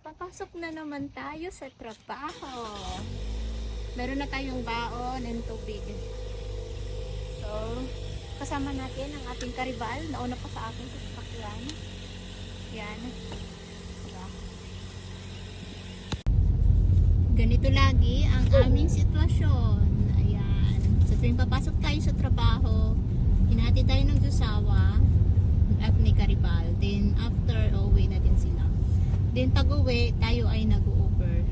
Papasok na naman tayo sa trabaho. Meron na tayong baon and tubig. So, kasama natin ang ating karibal. Nauna pa sa akin sa sasakyan. Yan. Diba? Ganito lagi ang aming sitwasyon. Ayan. So, tuwing papasok tayo sa trabaho, hinati tayo ng Dusawa at ni Karibal. Then, after, uwi na din sila. Then, pag-uwi, tayo ay nag-Uber.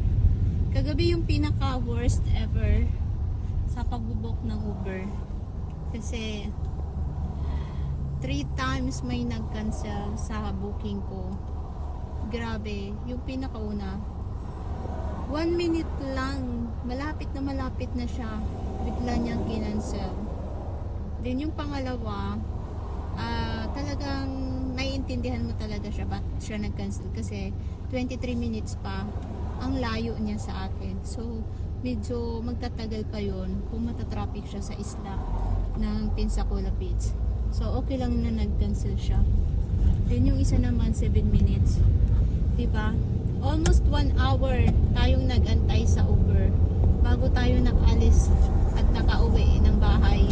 Kagabi yung pinaka-worst ever sa pagbubok ng Uber. Kasi, three times may nag-cancel sa booking ko. Grabe, yung pinakauna, one minute lang, malapit na malapit na siya, bigla niyang kinancel. Then yung pangalawa, ah talagang naiintindihan mo talaga siya ba't siya nag-cancel kasi 23 minutes pa ang layo niya sa akin. So, medyo magtatagal pa yon kung matatraffic siya sa isla ng Pensacola Beach. So, okay lang na nag-cancel siya. Then yung isa naman, 7 minutes. 'Di ba? Almost 1 hour tayong nag-antay sa Uber bago tayo nakalis at nakauwi ng bahay.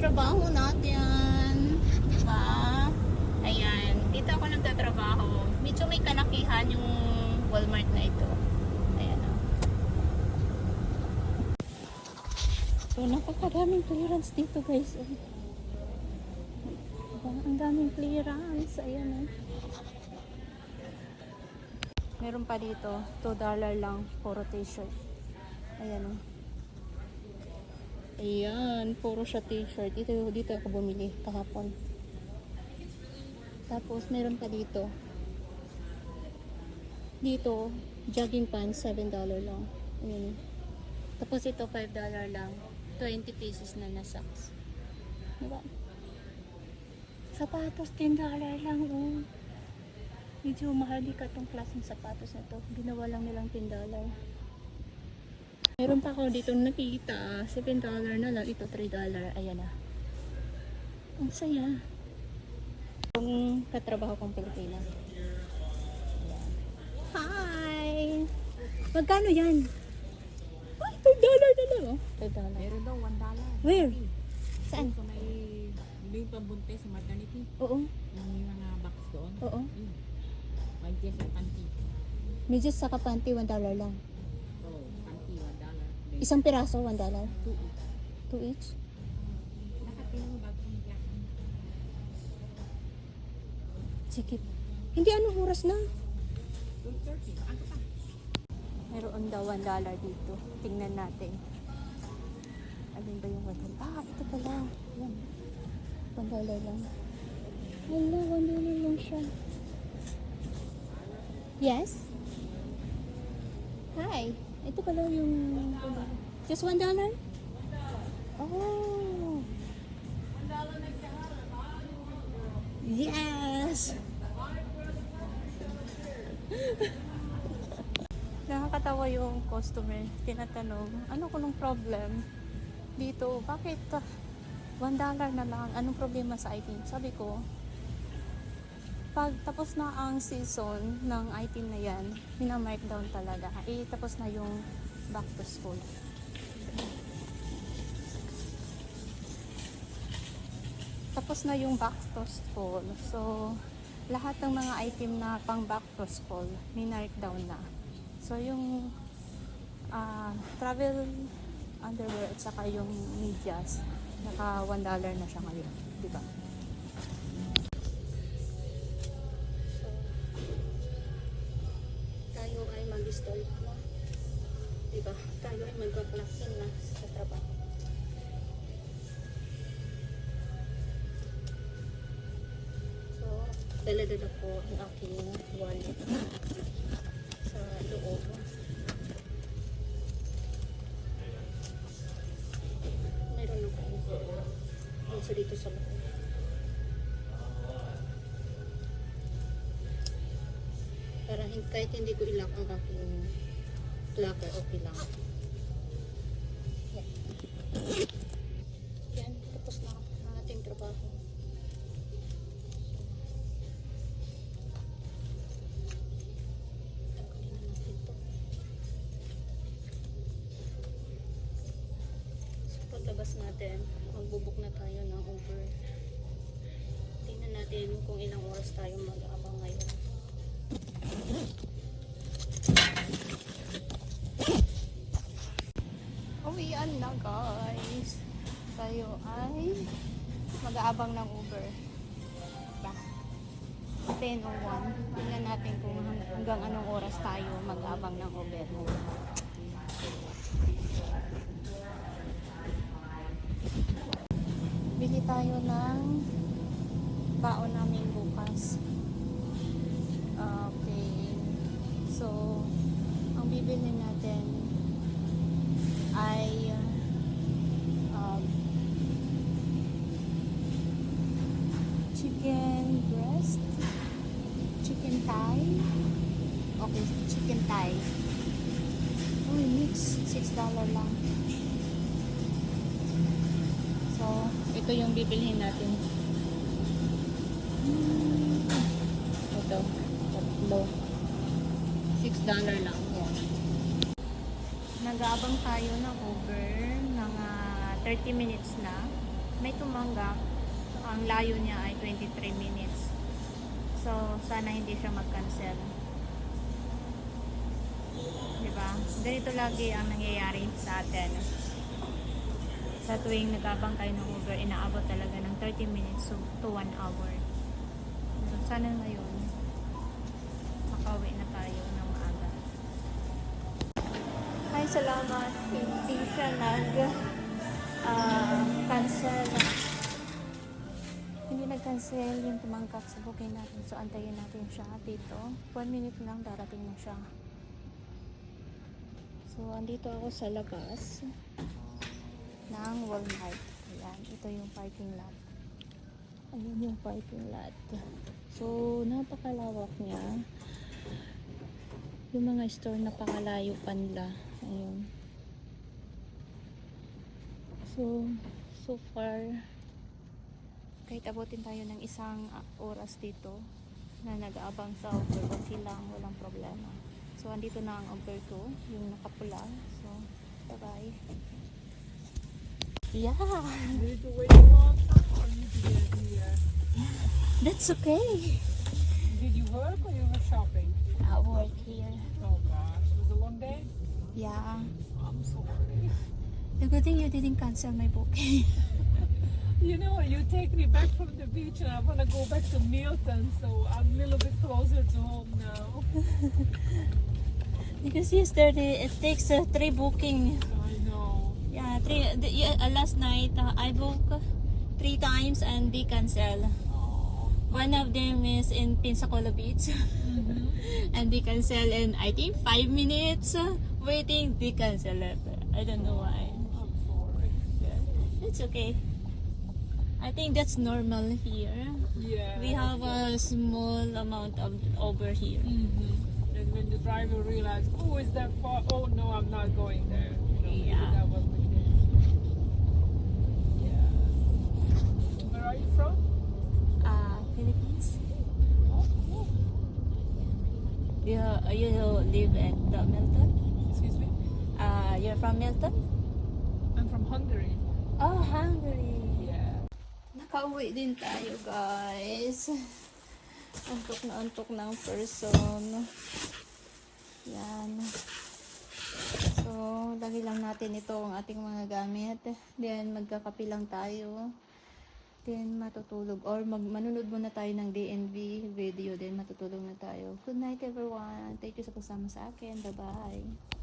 Trabaho natin. Diba? Ayan. Dito ako nagtatrabaho. Medyo may kalakihan yung Walmart na ito. Ayan o. So, napakadaming clearance dito guys. oh. Diba? Ang daming clearance. Ayan o. Meron pa dito, $2 lang puro t-shirt. Ayan o. Ayan, puro siya t-shirt. Dito, dito ako bumili kahapon. Tapos, meron pa dito. Dito, jogging pants, $7 lang. Ayan. Tapos ito, $5 lang. 20 pieces na na socks. Diba? Sapatos, $10 lang. Oh. Medyo mahali ka klaseng sapatos na to. Ginawa lang nilang $10. Meron pa ako dito nakita. $7 na lang. Ito $3. Ayan na. Ang saya. Yung katrabaho kong Pilipina. Hi! Magkano yan? Ay, $5 na lang oh. $5. Meron daw, one dollar. Where? Saan? So may yung pambunte sa maternity, Oo. yung mga box doon. Oo. May dress at panty. Medyo sa kapanty, $1 lang. Oh, panty, one dollar. May Isang piraso, $1. two each. Two each. Sige. Hindi anong oras na? 230. Ano pa? Meron daw $1 dito. Tingnan natin. Alin ba yung $1? Ah, ito pala. Yan. $1 lang. Wala, $1 lang siya. Yes? Hi. Ito pala yung... Just one dollar? Oh. Yes! Nakakatawa yung customer. Tinatanong, ano ko nung problem? Dito, bakit ah, one dollar na lang? Anong problema sa item? Sabi ko, pag tapos na ang season ng item na yan, mina-markdown talaga. Eh, tapos na yung back to school. Tapos na yung back to school. So, lahat ng mga item na pang back to school, mina-markdown na. So, yung ah, travel underwear at saka yung medyas, naka $1 na siya ngayon. Di Diba? Tayo ay mag-clock in na sa trabaho. So, dala-dala ko ang aking wallet sa loob. Meron ako also dito sa loob. Para kahit hindi ko ilak ang aking locker, okay lang. Yan. Yan, tapos na ang ating trabaho. So, paglabas natin, magbubuk na tayo ng Uber. Tingnan natin kung ilang oras tayo mag-aabang ngayon. Guys. Tayo ay mag-aabang ng Uber. Yeah. 10.01. Tingnan natin kung hang- hanggang anong oras tayo mag-aabang ng Uber. Bili tayo ng baon namin bukas. Okay. So, ang bibili natin ay thigh. Okay, chicken thigh. Uy, mix. $6 lang. So, ito yung bibilhin natin. Ito. Tatlo. $6 lang. Yan. Nag-aabang tayo ng Uber ng ah, 30 minutes na. May tumanggap. Ang layo niya ay 23 minutes. So, sana hindi siya mag-cancel. Diba? Ganito lagi ang nangyayari sa atin. Sa tuwing nag-abang tayo ng Uber, inaabot talaga ng 30 minutes to, to 1 hour. So, sana ngayon, makauwi na tayo ng maaga. Ay, salamat. Hindi siya nag ah, cancel. Nag-cancel yung tumangkap sa booking natin. So, antayin natin siya dito. One minute lang, darating na siya. So, andito ako sa labas ng Walmart. Ayan, ito yung parking lot. Ayun yung parking lot. So, napakalawak niya. Yung mga store napakalayo pa nila. Ayun. So, so far, kahit abutin tayo ng isang ah, oras dito na nag-aabang sa Uber, okay lang, walang problema. So, andito na ang Uber ko, yung nakapula. So, bye-bye. Yeah, that's okay. Did you work or you were shopping? I work here. Oh gosh, it was a long day? Yeah. I'm sorry. The good thing you didn't cancel my booking. You know, you take me back from the beach and I want to go back to Milton, so I'm a little bit closer to home now. because yesterday it takes uh, three booking. I know. Yeah, three. The, yeah, uh, last night uh, I booked three times and they cancel. Oh. One of them is in Pensacola Beach. and they cancel in I think 5 minutes waiting they cancel it. I don't know why. I'm sorry. Yeah. It's okay. I think that's normal here. Yeah. We have a small amount of over here. hmm And when the driver realized, oh, is that far? Oh no, I'm not going there. You know, Yeah. That was the case. Yeah. Where are you from? Uh, Philippines. Oh, cool. You, you live at uh, Milton? Excuse me. Uh, you're from Milton? I'm from Hungary. Oh, Hungary. Nakauwi din tayo, guys. Antok na antok ng person. Yan. So, lagi lang natin ito ang ating mga gamit. Then, magkakape lang tayo. Then, matutulog. Or, mag manunod muna tayo ng DNV video. Then, matutulog na tayo. Good night, everyone. Thank you sa kasama sa akin. Bye-bye.